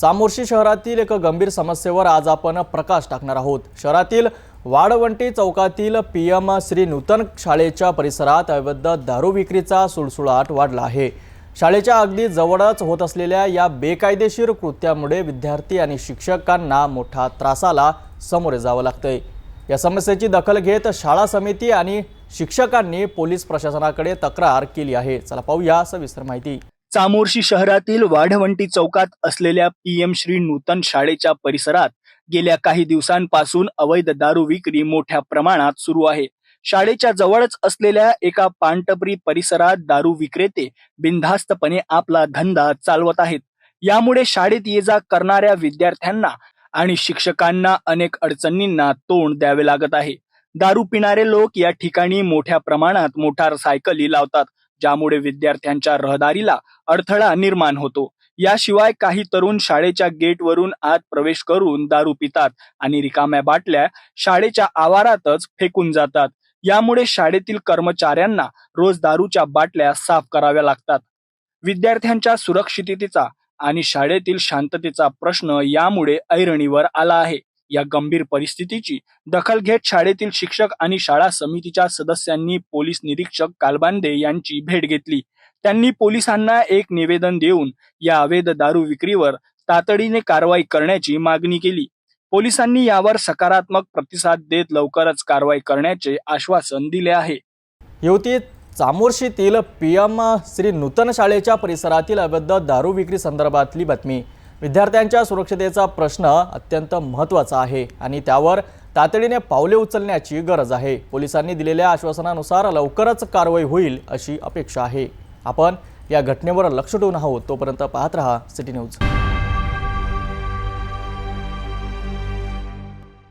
चामोर्शी शहरातील एका गंभीर समस्येवर आज आपण प्रकाश टाकणार आहोत. शहरातील वाडवंटी चौकातील पी एम श्री नूतन शाळेच्या परिसरात अवैध दारू विक्रीचा सुळसुळाट वाढला आहे. शाळेच्या अगदी जवळच होत असलेल्या या बेकायदेशीर कृत्यामुळे विद्यार्थी आणि शिक्षकांना मोठा त्रासाला सामोरे जावं लागतंय. या समस्येची दखल घेत शाळा समिती आणि शिक्षकांनी पोलीस प्रशासनाकडे तक्रार केली आहे. चला पाहूया सविस्तर माहिती. चामोर्शी शहरातील वाढवंटी चौकात असलेल्या पीएम श्री नूतन शाळेच्या परिसरात गेल्या काही दिवसांपासून अवैध दारू विक्री मोठ्या प्रमाणात सुरू आहे. शाळेच्या जवळच असलेल्या एका पानटपरी परिसरात दारू विक्रेते बिनधास्तपणे आपला धंदा चालवत आहेत. यामुळे शाळेत ये जा करणाऱ्या विद्यार्थ्यांना आणि शिक्षकांना अनेक अडचणींना तोंड द्यावे लागत आहे. दारू पिणारे लोक या ठिकाणी मोठ्या प्रमाणात मोटारसायकली लावतात. ज्यामुळे विद्यार्थ्यांच्या रहदारीला अडथळा निर्माण होतो. याशिवाय काही तरुण शाळेच्या गेटवरून आत प्रवेश करून दारू पितात आणि रिकाम्या बाटल्या शाळेच्या आवारातच फेकून जातात. यामुळे शाळेतील कर्मचाऱ्यांना रोज दारूच्या बाटल्या साफ कराव्या लागतात. विद्यार्थ्यांच्या सुरक्षिततेचा आणि शाळेतील शांततेचा प्रश्न यामुळे ऐरणीवर आला आहे. या गंभीर परिस्थितीची दखल घेत शाळेतील शिक्षक आणि शाळा समितीच्या सदस्यांनी पोलीस निरीक्षक कालबांदे यांची भेट घेतली. त्यांनी पोलिसांना एक निवेदन देऊन या अवैध दारू विक्रीवर तातडीने कारवाई करण्याची मागणी केली. पोलिसांनी यावर सकारात्मक प्रतिसाद देत लवकरच कारवाई करण्याचे आश्वासन दिले आहे. युवती चामोर्शीतील पी एम श्री नूतन शाळेच्या परिसरातील अवैध दारू विक्री संदर्भातली बातमी. विद्यार्थ्यांच्या सुरक्षतेचा प्रश्न अत्यंत महत्त्वाचा आहे आणि त्यावर तातडीने पावले उचलण्याची गरज आहे. पोलिसांनी दिलेल्या आश्वासनानुसार लवकरच कारवाई होईल अशी अपेक्षा आहे. आपण या घटनेवर लक्ष ठेवून आहोत. तोपर्यंत पाहत रहा सिटी न्यूज.